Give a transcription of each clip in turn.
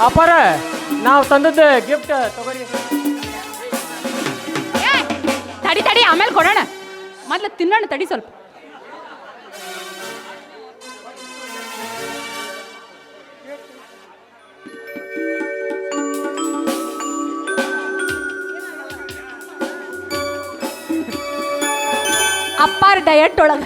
ಅಪ್ಪಾರ ನಾವು ತಂದದ್ದು ಗಿಫ್ಟ್ ತಗೋರಿ ಏ, ತಡಿ ತಡಿ ಆಮೇಲೆ ಕೊಡೋಣ. ಮೊದ್ಲು ತಿನ್ನೋಣ ತಡಿ ಸ್ವಲ್ಪ. ಅಪ್ಪಾರ ಡಯಟ್ ಒಳಗ.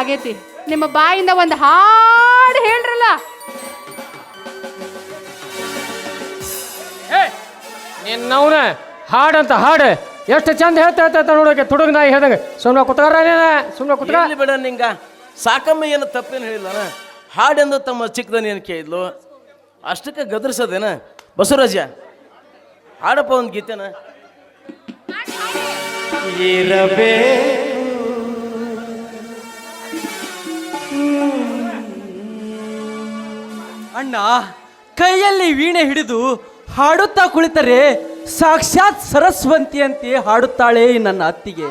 ಆಗೈತಿ. ನಿಮ್ಮ ಬಾಯಿಂದ ಒಂದು ಹಾಡು ಹೇಳ್ರಲ್ಲ. ನಿನ್ನವನ ಹಾಡಂತ ಹಾಡು ಎಷ್ಟು ಚಂದ ಹೇಳ್ತಾ ಹೇಳ್ತಾ ನೋಡೋಕೆ ತುಡುಗ ನಾಯಿ ಹೇಳ್ದಂಗೆ. ಸುಮ್ಮನೆ ಕುತ್ಕಾರ ಸುಮ್ಮನೆ ಕುತ್ಕಾರ ಬೇಡ ಬಿಡ ನಿಂಗ? ಸಾಕಮ್ಮ ಏನು ತಪ್ಪೇನು ಹೇಳಿಲ್ಲ ಹಾಡೆಂದು ತಮ್ಮ ಚಿಕ್ಕದನ್ನ ಏನು ಕೇಳಿದ್ಲು? ಅಷ್ಟಕ್ಕೆ ಗದರ್ಸೋದೇನ? ಬಸವರಾಜ ಹಾಡಪ್ಪ ಒಂದು ಗೀತೆನ. ಅಣ್ಣ ಕೈಯಲ್ಲಿ ವೀಣೆ ಹಿಡಿದು ಹಾಡುತ್ತಾ ಕುಳಿತರೆ ಸಾಕ್ಷಾತ್ ಸರಸ್ವಂತಿಯಂತೆ ಹಾಡುತ್ತಾಳೆ ನನ್ನ ಅತ್ತಿಗೆ.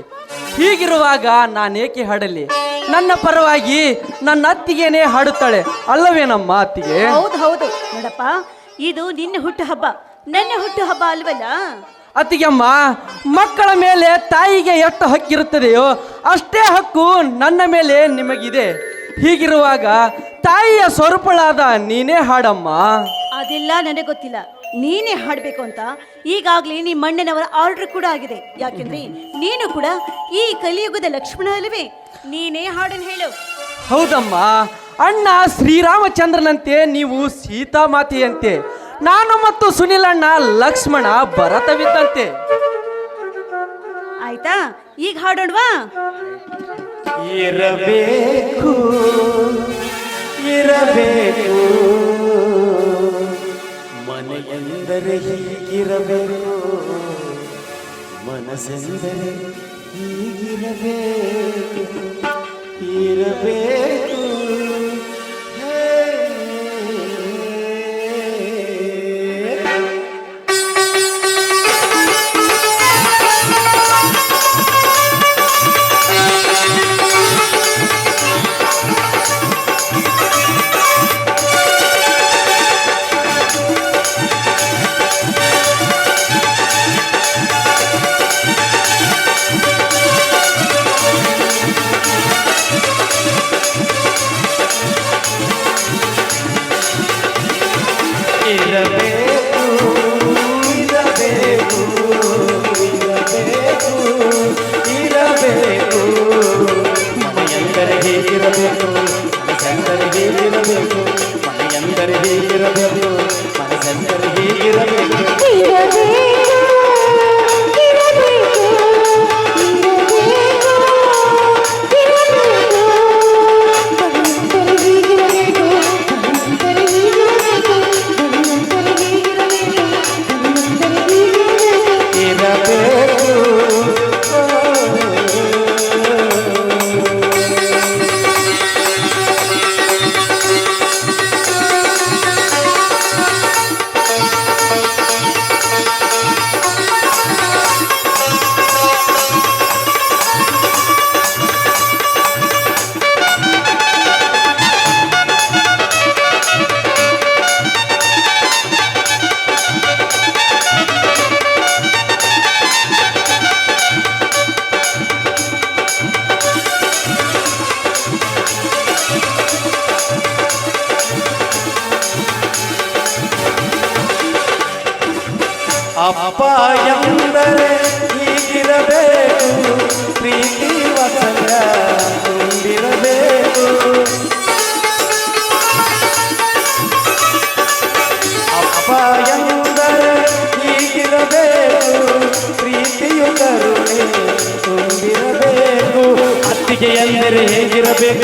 ಹೀಗಿರುವಾಗ ನಾನೇಕೆ ಹಾಡಲಿ? ನನ್ನ ಪರವಾಗಿ ನನ್ನ ಅತ್ತಿಗೆನೇ ಹಾಡುತ್ತಾಳೆ ಅಲ್ಲವೇನಮ್ಮ ಅತ್ತಿಗೆ? ಹೌದು ಹೌದು. ನೋಡಪ್ಪ ಇದು ನಿನ್ನ ಹುಟ್ಟು ಹಬ್ಬ. ನನ್ನ ಹುಟ್ಟು ಹಬ್ಬ ಅಲ್ವಲ್ಲ? ಅತ್ತಿಗೆಮ್ಮ ಮಕ್ಕಳ ಮೇಲೆ ತಾಯಿಗೆ ಎಷ್ಟು ಹಕ್ಕಿರುತ್ತದೆಯೋ ಅಷ್ಟೇ ಹಕ್ಕು ನನ್ನ ಮೇಲೆ ನಿಮಗಿದೆ. ಹೀಗಿರುವಾಗ ತಾಯಿಯ ಸ್ವರೂಪಳಾದ ನೀನೇ ಹಾಡಮ್ಮ. ಅದೆಲ್ಲ ನನಗೆ ಗೊತ್ತಿಲ್ಲ. ನೀನೇ ಹಾಡಬೇಕು ಅಂತ. ಈಗಾಗಲೇ ನಿಮ್ಮ ಮಣ್ಣಿನವರ ಆರ್ಡರ್ ಕೂಡ ಆಗಿದೆ. ಯಾಕೆಂದ್ರೆ ನೀನು ಕೂಡ ಈ ಕಲಿಯುಗದ ಲಕ್ಷ್ಮಣ ಅಲ್ಲವೇ ನೀನೇ ಹಾಡನ್ನು ಹೇಳು. ಹೌದಮ್ಮ. ಅಣ್ಣ ಶ್ರೀರಾಮಚಂದ್ರನಂತೆ ನೀವು ಸೀತಾಮಾತೆಯಂತೆ ನಾನು ಮತ್ತು ಸುನಿಲ್ ಅಣ್ಣ ಲಕ್ಷ್ಮಣ ಭರತವಿದ್ದಂತೆ. ಆಯ್ತಾ? ಈಗ ಹಾಡೋಣವಾ? ಇರಬೇಕು ಇರಬೇಕು. ಮನೆಯೆಂದರೆ ಹೀಗಿರಬೇಕು ಮನಸ್ಸೆಂದರೆ ಹೀಗಿರಬೇಕು. ಇರಬೇಕು.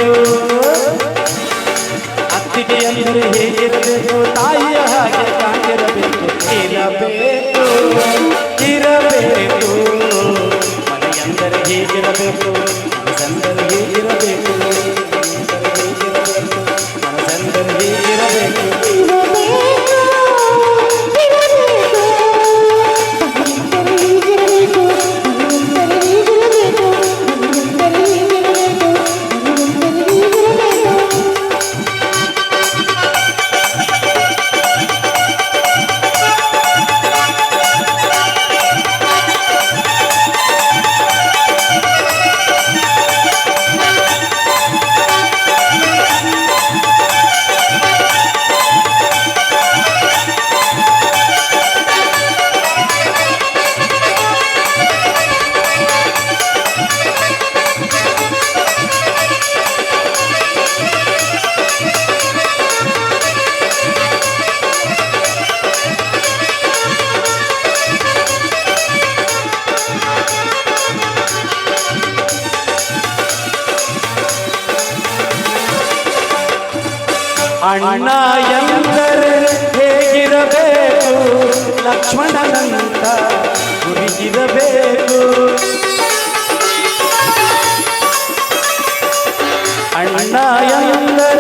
ಹೇಗಿರಬೇಕು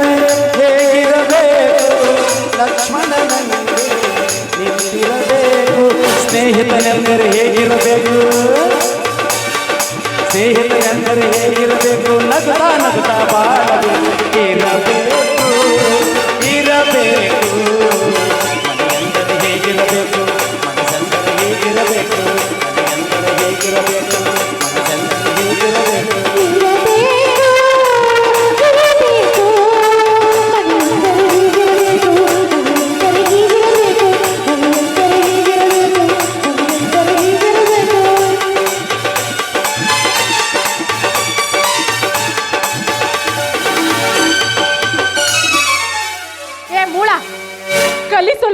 ಹೇಗಿರಬೇಕು ಲಕ್ಷ್ಮಣನಂತೆ ನಿಂತಿರಬೇಕು ಸ್ನೇಹಿತನೆಂದರೆ ಹೇಗಿರಬೇಕು? ಸ್ನೇಹಿತನೆಂದರೆ ಹೇಗಿರಬೇಕು? ನಗುತ್ತಾ ನಗುತ್ತಾ ಬಾಳಬೇಕು ಇರಬೇಕು. ಇರಬೇಕು.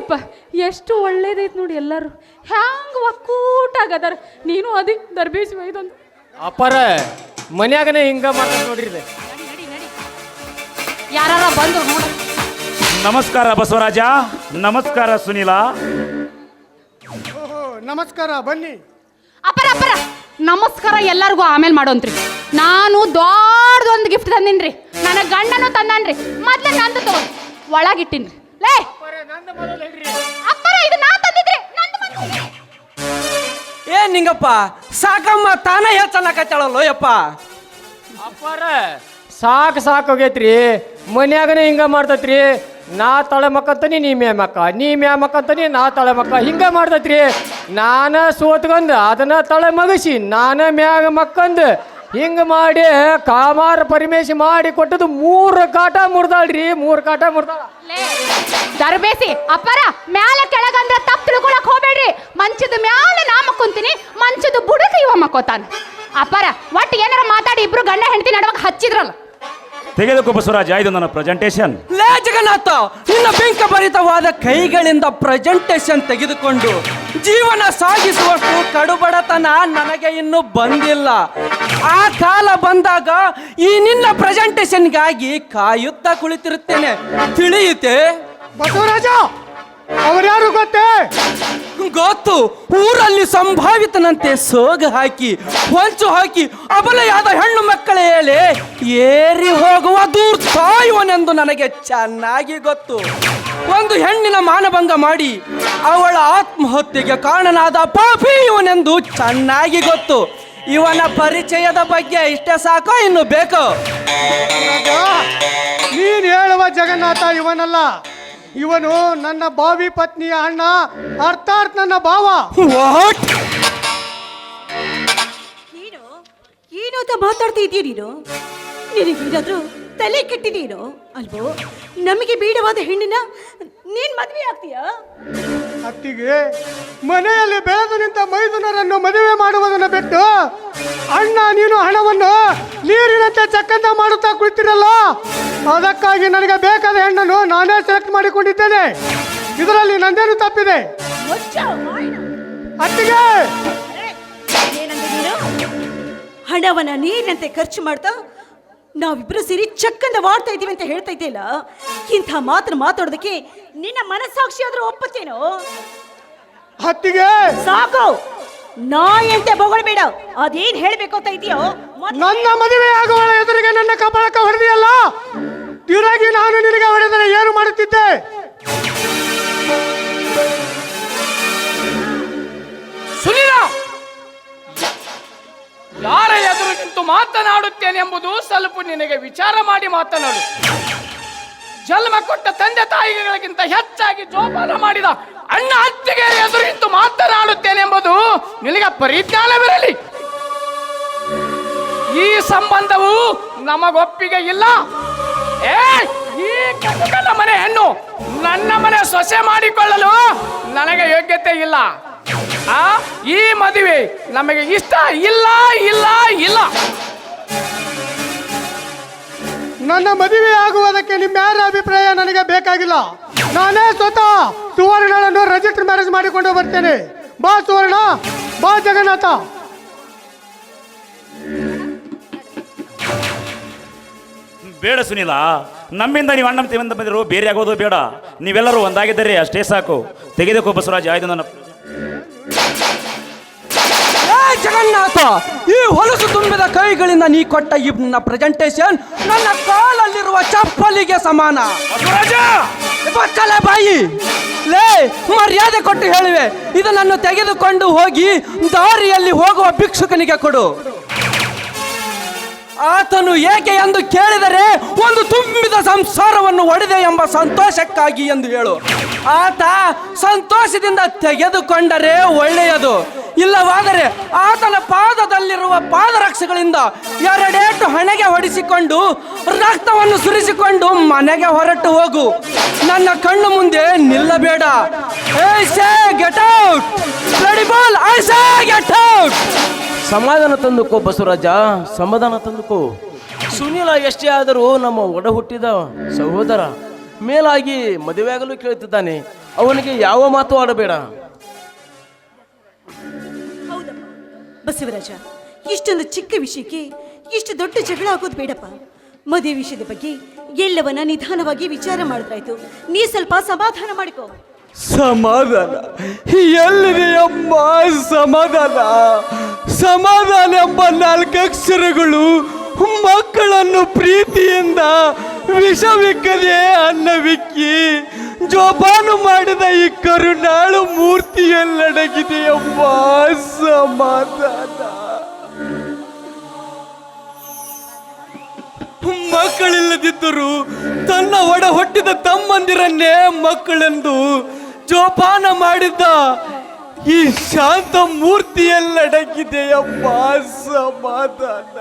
ಸ್ವಲ್ಪ ಎಷ್ಟು ಒಳ್ಳೇದೈತೆ ನೋಡಿ ಎಲ್ಲರೂ. ಹ್ಯಾಂಗ ಒಕ್ಕೂಟ ಆಗದಾರ ನೀನು ಅದಿ ದರ್ಬೇಸಿ ಒಯ್ದೊಂದು ಅಪರ ಮನ್ಯಾಗನೇ ಹಿಂಗ ಮಾಡ್ತಾರೆ ನೋಡಿರಿ ಇದು. ಯಾರ ಬಂದು ನೋಡ. ನಮಸ್ಕಾರ ಬಸವರಾಜ ನಮಸ್ಕಾರ ಸುನೀಲ. ನಮಸ್ಕಾರ ಬನ್ನಿ. ಅಪರ ಅಪರ. ನಮಸ್ಕಾರ ಎಲ್ಲರಿಗೂ ಆಮೇಲೆ ಮಾಡೋಂತ್ರಿ. ನಾನು ದೊಡ್ಡದೊಂದು ಗಿಫ್ಟ್ ತಂದಿನ್ರಿ. ನನ್ನ ಗಂಡನು ತಂದನ್ರಿ. ಮತ್ತೆ ನಂದು ತಗೋ. ಒಳಗಿಟ್ಟಿನ್ರಿ. ಲೇ ಅಪ್ಪರ ಇದು ನಾ ತಂದಿದ್ರಿ ನಂದು ಮೊದ್ಲು. ಏ ನಿಂಗಪ್ಪ ಸಾಕಮ್ಮ ತಾನ ಹೇಳ್ತಾನಕತ್ತಾಳಲ್ಲೋ ಯಪ್ಪ. ಅಪ್ಪಾರ ಸಾಕು ಸಾಕು ಹೋಗೈತ್ರಿ. ಮನ್ಯಾಗನೇ ಹಿಂಗ ಮಾಡ್ತೈತ್ರಿ. ನಾ ತಳೆ ಮಕ್ಕಂತನಿ ನೀ ಮ್ಯಾ ಮಕ್ಕ. ನೀ ಮ್ಯಾ ಮಕ್ಕಂತನಿ ನಾ ತಳೆ ಮಕ್ಕ. ಹಿಂಗ ಮಾಡ್ತೈತ್ರಿ. ನಾನ ಸೋತ್ಕೊಂಡ್ ಅದನ್ನ ತಳೆ ಮಗಸಿ ನಾನ ಮ್ಯಾಗ ಮಕ್ಕಂದ್ ಹಿಂಗ ಮಾಡಿ ಕಾಮಾರ ಪರಿಮೇಶಿ ಮಾಡಿ ಕೊಟ್ಟದು ಮೂರು ಕಾಟ ಮುರ್ದಾಳ್ರಿ, ಮೂರು ಕಾಟ ಮುರ್ದಾಳ. ದರ್ಬೇಸಿ ಅಪ್ಪರ, ಮ್ಯಾಲೆ ಕೆಳಗಂದ್ರ ತಪ್ಪು ತಿಳ್ಕೊಳಕ್ ಹೋಗ್ಬೇಡ್ರಿ. ಮಂಚದ ಮ್ಯಾಲೆ ನಾ ಮಕ್ಕೊಂತೀನಿ, ಮಂಚದ ಬುಡಕ ಇವ ಮಕ್ಕೋತಾನ. ಅಪ್ಪರ, ಒಟ್ಟು ಏನಾರ ಮಾತಾಡಿ ಇಬ್ರು ಗಂಡ ಹೆಂಡತಿ ನಡುವಾಗ ಹಚ್ಚಿದ್ರಲ್ಲ. ತೆಗೆದುಕೋ ಬಸವರಾಜ ಇದು ನನ್ನ ಪ್ರೆಸೆಂಟೇಶನ್ ಲೇ ಜಗನ್ನಾಥ ನಿನ್ನ ಬೆಂಕಭರಿತವಾದ ಕೈಗಳಿಂದ ಪ್ರೆಸೆಂಟೇಶನ್ ತೆಗೆದುಕೊಂಡು ಜೀವನ ಸಾಗಿಸುವಷ್ಟು ಕಡುಬಡತನ ನನಗೆ ಇನ್ನೂ ಬಂದಿಲ್ಲ. ಆ ಕಾಲ ಬಂದಾಗ ಈ ನಿನ್ನ ಪ್ರೆಸೆಂಟೇಶನ್ಗಾಗಿ ಕಾಯುತ್ತಾ ಕುಳಿತಿರುತ್ತೇನೆ. ತಿಳಿಯುತ್ತೆ? ಬಸವರಾಜ! ಅವರ್ಯಾರು ಗೊತ್ತೇ? ಗೊತ್ತು. ಊರಲ್ಲಿ ಸಂಭಾವಿತನಂತೆ ಸೋಗ ಹಾಕಿ ಹೊಂಚು ಹಾಕಿ ಅಬಲೆಯಾದ ಹೆಣ್ಣು ಮಕ್ಕಳ ಹೇಳಿ ಏರಿ ಹೋಗುವ ದೂರ್ ಇವನೆಂದು ನನಗೆ ಚೆನ್ನಾಗಿ ಗೊತ್ತು. ಒಂದು ಹೆಣ್ಣಿನ ಮಾನಭಂಗ ಮಾಡಿ ಅವಳ ಆತ್ಮಹತ್ಯೆಗೆ ಕಾರಣನಾದ ಪಾಪಿ ಇವನೆಂದು ಚೆನ್ನಾಗಿ ಗೊತ್ತು. ಇವನ ಪರಿಚಯದ ಬಗ್ಗೆ ಇಷ್ಟೇ ಸಾಕು ಇನ್ನು ಬೇಕು. ನೀನ್ ಹೇಳುವ ಜಗನ್ನಾಥ ಇವನಲ್ಲ. ಇವನು ನನ್ನ ಬಾವಿ ಪತ್ನಿಯ ಅಣ್ಣ ಅರ್ಥಾತ್ ನನ್ನ ಭಾವ. ನೀನು ಏನು ಅಂತ ಮಾತಾಡ್ತಾ ಇದೀಯ ನೀನು? ನಿನಗೇನಾದ್ರೂ ತಲೆ ಕೆಟ್ಟಿದೀನೋ ಅಲ್ವೋ ನಮಗೆ ಬೇಡವಾದ ಹೆಣ್ಣಿನ ನೀನ್ ಮದ್ವೆ ಆಗ್ತೀಯಾ? ಅತ್ತಿಗೆ ಮನೆಯಲ್ಲಿ ಬೆಳೆದು ನಿಂತ ಮೈದುನರನ್ನು ಮದುವೆ ಮಾಡುವುದನ್ನು ಬಿಟ್ಟು ಅಣ್ಣ ನೀನು ಹಣವನ್ನು ನೀರಿನಂತೆ ಚಕ್ಕಂತ ಮಾಡುತ್ತಾ ಕುಳಿತಿರಲ್ಲ? ಅದಕ್ಕಾಗಿ ನನಗೆ ಬೇಕಾದ ಹೆಣ್ಣನ್ನು ನಾನೇ ಸೆಲೆಕ್ಟ್ ಮಾಡಿಕೊಂಡಿದ್ದೇನೆ. ಇದರಲ್ಲಿ ನಂದೇನು ತಪ್ಪಿದೆ? ಅತ್ತಿಗೆ! ಹಣವನ್ನ ನೀರಿನಂತೆ ಖರ್ಚು ಮಾಡ್ತಾ ನಾವಿಬ್ರು ಸೇರಿ ಚಕ್ಕಂದ ವಾಡ್ತಾ ಇದೀವಿ ಅಂತ ಹೇಳ್ತಾ ಇದೆಯಲ್ಲ ಇಂಥ ಮಾತ್ರ ಮಾತಾಡೋದಕ್ಕೆ ನಿನ್ನ ಮನಸ್ಸಾಕ್ಷಿ ಆದ್ರೂ ಒಪ್ಪತ್ತೇನೋ? ಅತ್ತಿಗೆ ಸಾಕು! ನಾಯಂತೆ ಬೊಗಳ್ಬೇಡ ಅದೇನ್ ಹೇಳ್ಬೇಕು ಅಂತ ಇದೆಯೋ ನನ್ನ ಮದುವೆ ಆಗುವಳ ಎದುರಿಗೆ ನನ್ನ ಕಪಾಳಕ ಹೊಡೆದಿಯಲ್ಲ? ತೀರಾಗಿ ನಾನು ನಿನಗೆ ಹೊಡೆದರೆ ಏನು ಮಾಡುತ್ತಿದ್ದೆ? ಸುನೀಲ! ಯಾರ ಎದುರು ನಿಂತು ಮಾತನಾಡುತ್ತೇನೆ ಎಂಬುದು ಸ್ವಲ್ಪ ನಿನಗೆ ವಿಚಾರ ಮಾಡಿ ಮಾತನಾಡು. ಜನ್ಮ ಕೊಟ್ಟ ತಂದೆ ತಾಯಿಗಳಿಗಿಂತ ಹೆಚ್ಚಾಗಿ ಜೋಪಾನ ಮಾಡಿದ ಅಣ್ಣ ಅತ್ತಿಗೆ ಎದುರು ನಿಂತು ಮಾತನಾಡುತ್ತೇನೆ ಎಂಬುದು ನಿನಗೆ ಪರಿಜ್ಞಾನವಿರಲಿ. ಈ ಸಂಬಂಧವು ನಮಗೊಪ್ಪಿಗೆ ಇಲ್ಲ. ಏ ಈ ಮನೆ ಹೆಣ್ಣು ನನ್ನ ಮನೆ ಸೊಸೆ ಮಾಡಿಕೊಳ್ಳಲು ನನಗೆ ಯೋಗ್ಯತೆ ಇಲ್ಲ. ಆ ಈ ಮದುವೆ ನಮಗೆ ಇಷ್ಟ ಇಲ್ಲ ಇಲ್ಲ ಇಲ್ಲ. ನನ್ನ ಮದುವೆ ಆಗುವುದಕ್ಕೆ ನಿಮ್ಮ್ಯಾರ ಅಭಿಪ್ರಾಯ ನನಗೆ ಬೇಕಾಗಿಲ್ಲ? ನಾನೇ ಸ್ವತಃ ಸುವರ್ಣಗಳನ್ನು ರಜಿಸ್ಟರ್ ಮ್ಯಾರೇಜ್ ಮಾಡಿಕೊಂಡು ಬರ್ತೇನೆ. ಬಾ ಸುವರ್ಣ ಬಾ ಜಗನ್ನಾಥ. ಬೇಡ ಸುನಿಲ ನಮ್ಮಿಂದ ನೀವು ಅಣ್ಣ ತಿಂದ ಬಂದಿರೋ ಬೇರೆ ಆಗೋದು ಬೇಡ. ನೀವೆಲ್ಲರೂ ಒಂದಾಗಿದ್ದರೆ ಅಷ್ಟೇ ಸಾಕು. ತೆಗೆದುಕೋ ಬಸವರಾಜ್ ಆಯ್ದು ನನ್ನ ಏ ಜಗನ್ನಾಥ ಈ ಹೊಲಸು ತುಂಬಿದ ಕೈಗಳಿಂದ ನೀ ಕೊಟ್ಟ ಈ ನನ್ನ ಪ್ರೆಸೆಂಟೇಶನ್ ನನ್ನ ಕಾಲಲ್ಲಿರುವ ಚಪ್ಪಲಿಗೆ ಸಮಾನ. ಬಸವರಾಜ ಬಚ್ಚಲ ಬಾಯಿ. ಲೇ ಮರ್ಯಾದೆ ಕೊಟ್ಟು ಹೇಳುವೆ. ಇದನ್ನು ತೆಗೆದುಕೊಂಡು ಹೋಗಿ ದಾರಿಯಲ್ಲಿ ಹೋಗುವ ಭಿಕ್ಷುಕನಿಗೆ ಕೊಡು. ಆತನು ಏಕೆ ಎಂದು ಕೇಳಿದರೆ ಒಂದು ತುಂಬಿದ ಸಂಸಾರವನ್ನು ಒಡೆದೆ ಎಂಬ ಸಂತೋಷಕ್ಕಾಗಿ ಎಂದು ಹೇಳು. ಆತ ಸಂತೋಷದಿಂದ ತೆಗೆದುಕೊಂಡರೆ ಒಳ್ಳೆಯದು. ಇಲ್ಲವಾದರೆ ಆತನ ಪಾದದಲ್ಲಿರುವ ಪಾದರಕ್ಷೆಗಳಿಂದ ಎರಡೇಟು ಹಣೆಗೆ ಹೊಡಿಸಿಕೊಂಡು ರಕ್ತವನ್ನು ಸುರಿಸಿಕೊಂಡು ಮನೆಗೆ ಹೊರಟು ಹೋಗು. ನನ್ನ ಕಣ್ಣು ಮುಂದೆ ನಿಲ್ಲಬೇಡ. ಗೆಟ್ ಔಟ್ ಔಟ್ ಸಮಾಧಾನ ತಂದುಕೋ ಬಸವರಾಜ, ಸಮಾಧಾನ ತಂದುಕೋ. ಸುನೀಲ ಎಷ್ಟೇ ಆದರೂ ನಮ್ಮ ಒಡ ಹುಟ್ಟಿದ ಸಹೋದರ ಮೇಲಾಗಿ ಮದುವೆಯಾಗಲು ಕೇಳುತ್ತಿದ್ದಾನೆ ಅವನಿಗೆ ಯಾವ ಮಾತು ಆಡಬೇಡ. ಬಸವರಾಜ, ಇಷ್ಟೊಂದು ಚಿಕ್ಕ ವಿಷಯಕ್ಕೆ ಇಷ್ಟು ದೊಡ್ಡ ಜಗಳ ಆಗೋದು ಬೇಡಪ್ಪ. ಮದುವೆ ವಿಷಯದ ಬಗ್ಗೆ ಎಲ್ಲವನ್ನ ನಿಧಾನವಾಗಿ ವಿಚಾರ ಮಾಡಿದ್ರಾಯ್ತು. ನೀ ಸ್ವಲ್ಪ ಸಮಾಧಾನ ಮಾಡಿಕೋ. ಸಮಾಧಾನ ಎಲ್ಲಿದೆ ಅಮ್ಮ ಸಮಾಧಾನ ಸಮಾಧಾನ ಎಂಬ ನಾಲ್ಕಕ್ಷರಗಳು ಮಕ್ಕಳನ್ನು ಪ್ರೀತಿಯಿಂದ ವಿಷವಿಕ್ಕದೆ ಅನ್ನವಿಕ್ಕಿ, ಜೋಪಾನು ಮಾಡಿದ ಈ ಕರುನಾಳು ಮೂರ್ತಿಯಲ್ಲಡಗಿದೆ ಅಮ್ಮ ಸಮಾಧಾನ ಮಕ್ಕಳಿಲ್ಲದಿದ್ದರೂ ತನ್ನ ಒಡ ಹೊಟ್ಟಿದ ತಮ್ಮಂದಿರನ್ನೇ ಮಕ್ಕಳೆಂದು ಜೋಪಾನ ಮಾಡಿದ್ದ ಈ ಶಾಂತ ಮೂರ್ತಿಯಲ್ಲಡಗಿದೆಯ ಸಮಾಧಾನ.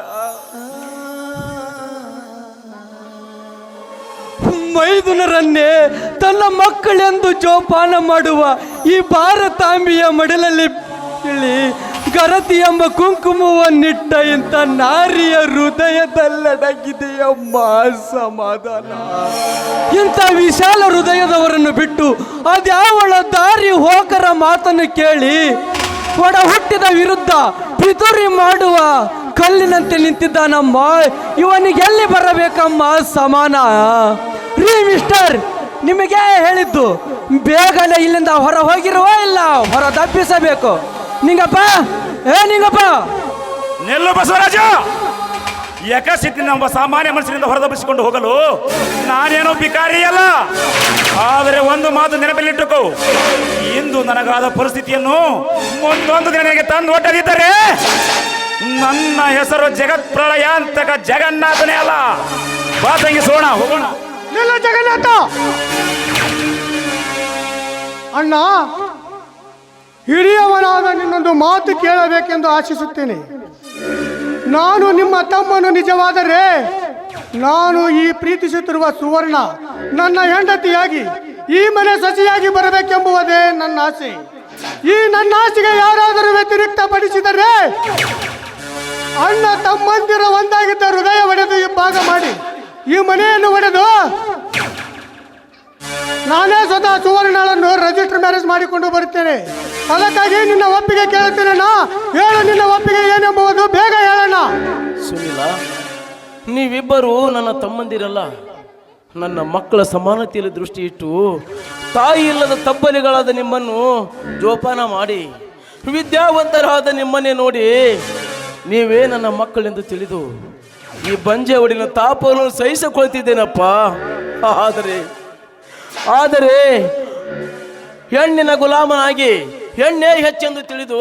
ಮೈದುನರನ್ನೇ ತನ್ನ ಮಕ್ಕಳೆಂದು ಜೋಪಾನ ಮಾಡುವ ಈ ಭಾರತಾಂಬಿಯ ಮಡಲಲ್ಲಿ ಇಳಿ ಗರತಿ ಎಂಬ ಕುಂಕುಮವನ್ನಿಟ್ಟ ಇಂಥ ನಾರಿಯ ಹೃದಯದಲ್ಲಡಗಿದೆಯಮ್ಮ ಸಮಾಧಾನ ಇಂಥ ವಿಶಾಲ ಹೃದಯದವರನ್ನು ಬಿಟ್ಟು ಅದ್ಯಾವಳ ದಾರಿ ಹೋಕರ ಮಾತನ್ನು ಕೇಳಿ ಒಡ ಹುಟ್ಟಿದ ವಿರುದ್ಧ ಪಿತುರಿ ಮಾಡುವ ಕಲ್ಲಿನಂತೆ ನಿಂತಿದ್ದಾನಮ್ಮ ಇವನಿಗೆ ಎಲ್ಲಿ ಬರಬೇಕಮ್ಮ ಸಮಾನ? ರೀ ಮಿಸ್ಟರ್, ನಿಮಗೆ ಹೇಳಿದ್ದು, ಬೇಗನೆ ಇಲ್ಲಿಂದ ಹೊರ ಹೋಗಿರುವ ಇಲ್ಲ, ಹೊರ ತಪ್ಪಿಸಬೇಕು. ನಿಂಗಪ್ಪ! ಏ ನಿಂಗಪ್ಪ! ನಿಲ್ಲು ಬಸವರಾಜ! ಯಕಸಿತಿ ನಮ್ಮ ಸಾಮಾನ್ಯ ಮನುಷ್ಯನಿಂದ ಹೊರದಬ್ಬಿಸಿಕೊಂಡು ಹೋಗಲು ನಾನೇನೋ ಬಿಕಾರಿ ಅಲ್ಲ ಆದರೆ ಒಂದು ಮಾತು ನೆನಪಲ್ಲಿಟ್ಟುಕೋ. ಇಂದು ನನಗಾದ ಪರಿಸ್ಥಿತಿಯನ್ನು ಮುಂದೊಂದು ದಿನ ನನಗೆ ತಂದು ಒಟ್ಟದಿದ್ದರೆ ನನ್ನ ಹೆಸರು ಜಗತ್ ಪ್ರಳಯಾಂತಕ ಜಗನ್ನಾಥನೇ ಅಲ್ಲ. ಬಾ ತಂಗಿ ಸೋಣ ಹೋಗೋಣ. ನಿಲ್ಲ ಜಗನ್ನಾಥ! ಅಣ್ಣ ಹಿರಿಯವನಾದ ನಿನ್ನೊಂದು ಮಾತು ಕೇಳಬೇಕೆಂದು ಆಶಿಸುತ್ತೇನೆ. ನಾನು ನಿಮ್ಮ ತಮ್ಮನು ನಿಜವಾದರೆ ನಾನು ಈ ಪ್ರೀತಿಸುತ್ತಿರುವ ಸುವರ್ಣ, ನನ್ನ ಹೆಂಡತಿಯಾಗಿ, ಈ ಮನೆ ಸಸಿಯಾಗಿ ಬರಬೇಕೆಂಬುವುದೇ ನನ್ನ ಆಸೆ. ಈ ನನ್ನ ಆಸೆಗೆ ಯಾರಾದರೂ ವ್ಯತಿರಿಕ್ತ ಪಡಿಸಿದರೆ ಅಣ್ಣ ತಮ್ಮಂದಿರ ಒಂದಾಗಿದ್ದ ಹೃದಯ ಒಡೆದು ಭಾಗ ಮಾಡಿ, ಈ ಮನೆಯನ್ನು ಒಡೆದು ನಾನೇ ಸ್ವತಃ ಸುವರ್ಣಳನ್ನು ರಿಜಿಸ್ಟರ್ ಮ್ಯಾರೇಜ್ ಮಾಡಿಕೊಂಡು ಬರುತ್ತೇನೆ. ಅದಕ್ಕಾಗಿ ನಿನ್ನ ಒಪ್ಪಿಗೆ ಕೇಳುತ್ತೇನೆ ಹೇಳು, ನಿನ್ನ ಒಪ್ಪಿಗೆ ಏನೆಂಬುದು ಬೇಗ ಹೇಳೋಣ ಸುನಿಲ, ನೀವಿಬ್ಬರು ನನ್ನ ತಮ್ಮಂದಿರಲ್ಲ. ನನ್ನ ಮಕ್ಕಳ ಸಮಾನತೆಯಲ್ಲಿ ದೃಷ್ಟಿ ಇಟ್ಟು ತಾಯಿ ಇಲ್ಲದ ತಬ್ಬಲಿಗಳಾದ ನಿಮ್ಮನ್ನು ಜೋಪಾನ ಮಾಡಿ, ವಿದ್ಯಾವಂತರಾದ ನಿಮ್ಮನ್ನೇ ನೋಡಿ ನೀವೇ ನನ್ನ ಮಕ್ಕಳೆಂದು ತಿಳಿದು ಈ ಬಂಜೆ ಒಡಿನ ತಾಪವನ್ನು ಸಹಿಸಿಕೊಳ್ತಿದ್ದೇನಪ್ಪ. ಆದರೆ ಆದರೆ ಹೆಣ್ಣಿನ ಗುಲಾಮನಾಗಿ ಹೆಣ್ಣೇ ಹೆಚ್ಚೆಂದು ತಿಳಿದು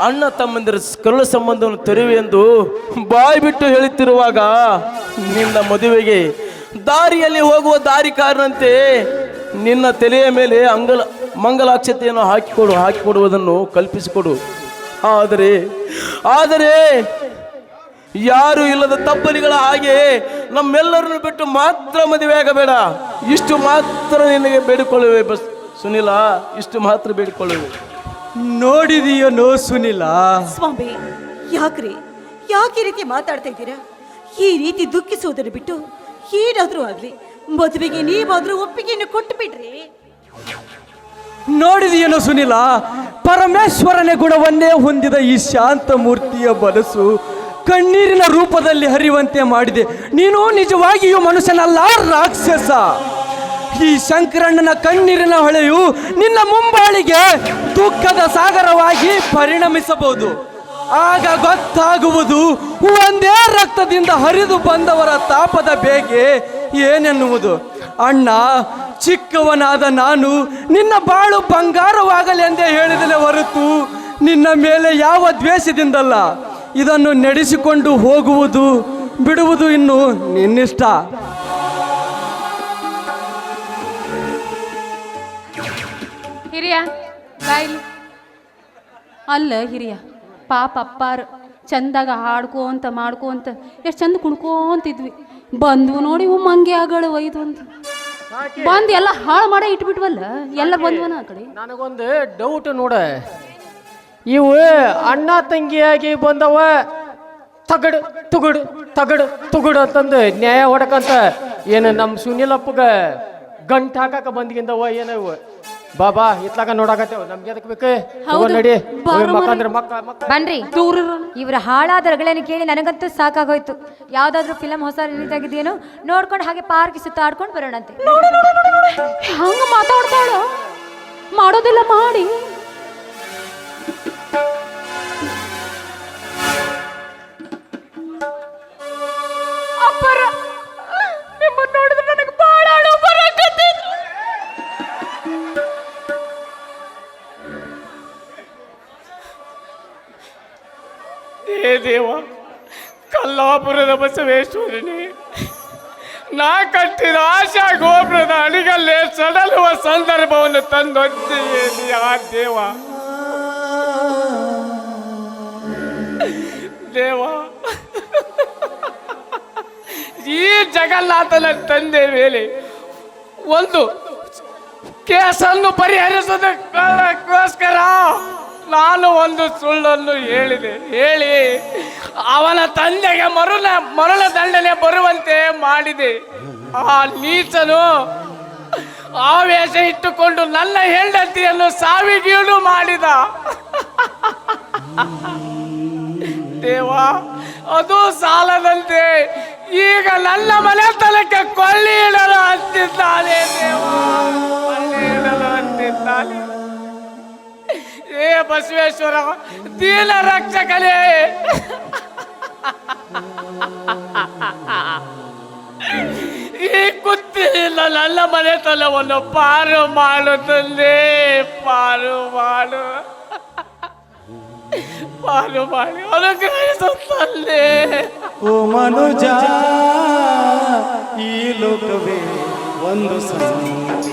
ಅಣ್ಣ ತಮ್ಮಂದಿರ ಕರುಳ ಸಂಬಂಧವನ್ನು ತೆರವೆ ಎಂದು ಬಾಯಿ ಬಿಟ್ಟು ಹೇಳುತ್ತಿರುವಾಗ ನಿನ್ನ ಮದುವೆಗೆ ದಾರಿಯಲ್ಲಿ ಹೋಗುವ ದಾರಿಕಾರನಂತೆ ನಿನ್ನ ತಲೆಯ ಮೇಲೆ ಅಂಗಲ ಮಂಗಲಾಕ್ಷತೆಯನ್ನು ಹಾಕಿಕೊಡು, ಹಾಕಿಕೊಡುವುದನ್ನು ಕಲ್ಪಿಸಿಕೊಡು. ಆದರೆ ಆದರೆ ಯಾರು ಇಲ್ಲದ ತಬ್ಬಲಿಗಳ ಹಾಗೆ ನಮ್ಮೆಲ್ಲರನ್ನು ಬಿಟ್ಟು ಮಾತ್ರ ಮದುವೆ ಆಗಬೇಡ. ಇಷ್ಟು ಮಾತ್ರ ನಿನಗೆ ಬೇಡಿಕೊಳ್ಳುವೆ ಬಸ್ ಸುನಿಲ ಇಷ್ಟು ಮಾತ್ರ ಬೇಡಿಕೊಳ್ಳುವೆ. ನೋಡಿದೀಯನೋ ಸುನಿಲ? ಸ್ವಾಮಿ ಯಾಕ್ರಿ? ಯಾಕೆ ಈ ರೀತಿ ಮಾತಾಡ್ತಾ ಇದ್ದೀರಾ? ಈ ರೀತಿ ದುಃಖಿಸುವುದನ್ನು ಬಿಟ್ಟು ಏನಾದರೂ ಆಗ್ಲಿ ಮದುವೆಗೆ ನೀವಾದರೂ ಒಪ್ಪಿಗೆಯನ್ನು ಕೊಟ್ಟು ಬಿಡ್ರಿ. ನೋಡಿದೀಯನೋ ಸುನಿಲ? ಪರಮೇಶ್ವರನ ಗುಣವನ್ನೇ ಹೊಂದಿದ ಈ ಶಾಂತ ಮೂರ್ತಿಯ ಮನಸ್ಸು ಕಣ್ಣೀರಿನ ರೂಪದಲ್ಲಿ ಹರಿಯುವಂತೆ ಮಾಡಿದೆ. ನೀನು ನಿಜವಾಗಿಯೂ ಮನುಷ್ಯನಲ್ಲ, ರಾಕ್ಷಸ. ಈ ಶಂಕರಣ್ಣನ ಕಣ್ಣೀರಿನ ಹೊಳೆಯು ನಿನ್ನ ಮುಂಬಾಳಿಗೆ ದುಃಖದ ಸಾಗರವಾಗಿ ಪರಿಣಮಿಸಬಹುದು. ಆಗ ಗೊತ್ತಾಗುವುದು ಒಂದೇ ರಕ್ತದಿಂದ ಹರಿದು ಬಂದವರ ತಾಪದ ಬೇಗೆ ಏನೆನ್ನುವುದು? ಅಣ್ಣ, ಚಿಕ್ಕವನಾದ ನಾನು ನಿನ್ನ ಬಾಳು ಬಂಗಾರವಾಗಲಿ ಎಂದೇ ಹೇಳಿದನೆ ಹೊರತು ನಿನ್ನ ಮೇಲೆ ಯಾವ ದ್ವೇಷದಿಂದಲ್ಲ. ಇದನ್ನು ನಡೆಸಿಕೊಂಡು ಹೋಗುವುದು ಬಿಡುವುದು ಇನ್ನು ನಿನ್ನಿಷ್ಟ. ಹಿರಿಯ ಅಲ್ಲ ಹಿರಿಯ ಪಾಪ ಅಪ್ಪಾರು ಚಂದಾಗ ಹಾಡ್ಕೋಂತ ಮಾಡ್ಕೋಂತ ಎಷ್ಟು ಚಂದ ಕುಣ್ಕೋಂತಿದ್ವಿ ಬಂದ್ವು ನೋಡಿ ಇವು ಮಂಗೆ ಆಗಳು ಒಯ್ದು ಅಂತ ಬಂದು ಎಲ್ಲ ಹಾಳು ಮಾಡೇ ಇಟ್ಬಿಟ್ವಲ್ಲ ಎಲ್ಲ ಬಂದ್ವನ ಆ ಕಡೆ? ನನಗೊಂದು ಡೌಟ್ ನೋಡ. ಇವು ಅಣ್ಣ ತಂಗಿಯಾಗಿ ಬಂದವ. ತಗಡು ತುಗಡು ತಗಡು ತುಗುಡು ಅಂತಂದು ನ್ಯಾಯ ಹೊಡಕಂತ ಏನು ನಮ್ಮ ಸುನಿಲಪ್ಪಗ ಗಂಟು ಹಾಕಾಕ ಬಂದ್ಗಿಂದವ ಏನವು ಬಾಬಾ ಇತ್ಲಾಗ ನೋಡಾಕತ್ತೇವ. ನಮ್ಗೆ ಅದಕ್ಕೆ ಬೇಕು? ಹೌದು. ನಡಿ. ಮಕ್ಕಂದ್ರೆ ಮಕ್ಕ ಮಕ್ಕ. ಬನ್ರಿ. ದೂರ. ಇವ್ರ ಹಾಳಾದ ರಗಳನ್ನ ಕೇಳಿ ನನಗಂತೂ ಸಾಕಾಗೋಯ್ತು. ಯಾವ್ದಾದ್ರು ಫಿಲಮ್ ಹೊಸ ರಿಲೀಸ್ ಆಗಿದೆಯೇನೋ ನೋಡ್ಕೊಂಡು ಹಾಗೆ ಪಾರ್ಕ್ ಸುತ್ತಾಡ್ಕೊಂಡು ಬರೋಣಂತೆ. ಹಂಗ ಮಾತಾಡ್ತಾಳ? ಮಾಡೋದಿಲ್ಲ ಮಾಡಿ. ಏ ದೇವ ಕಲ್ಲಾಪುರದ ಬಸವೇಶ್ವರನೇ ನಾ ಕಟ್ಟಿದ ಆಶಾ ಗೋಪುರದ ಅಡಿಗಲ್ಲೇ ಸಡಲುವ ಸಂದರ್ಭವನ್ನು ತಂದೊಡ್ಡಿಯೇ ಆ ದೇವ ದೇವ. ಈ ಜಗನ್ನಾಥನ ತಂದೆ ಮೇಲೆ ಒಂದು ಕೇಸನ್ನು ಪರಿಹರಿಸೋದಕ್ಕೋಸ್ಕರ ನಾನು ಒಂದು ಸುಳ್ಳನ್ನು ಹೇಳಿದೆ. ಹೇಳಿ, ಅವನ ತಂದೆಗೆ ಮರುಳ ಮರಳ ದಂಡನೆ ಬರುವಂತೆ ಮಾಡಿದೆ. ಆ ನೀಚನು ಆವೇಶ ಇಟ್ಟುಕೊಂಡು ನನ್ನ ಹೆಂಡತಿಯನ್ನು ಸಾವಿಗೀಡು ಮಾಡಿದ. ದೇವ, ಅದು ಸಾಲದಂತೆ. ಈಗ ನನ್ನ ಮನೆತನಕ್ಕೆ ಕೊಳ್ಳಿ ಇಡಲು ಅಂತಿದ್ದಾನೆ ದೇವ. ಇಡಲು ಅಂತಿದ್ದಾನೆ. ಏ ಬಸವೇಶ್ವರ, ದೀನ ರಕ್ಷಕನೇ. ಈ ಕುತ್ತಿನಿಂದ ನನ್ನ ಮನೆತನವನ್ನು ಪಾರು ಮಾಡು ತಂದೆ, ಪಾರು ಮಾಡು. ಮಾಡಿ ಅನುಗ್ರಹಿಸು ತಂದೆ ಓ ಮನುಜ ಈ ಲೋಕವೇ ಒಂದು ಸಂತೆ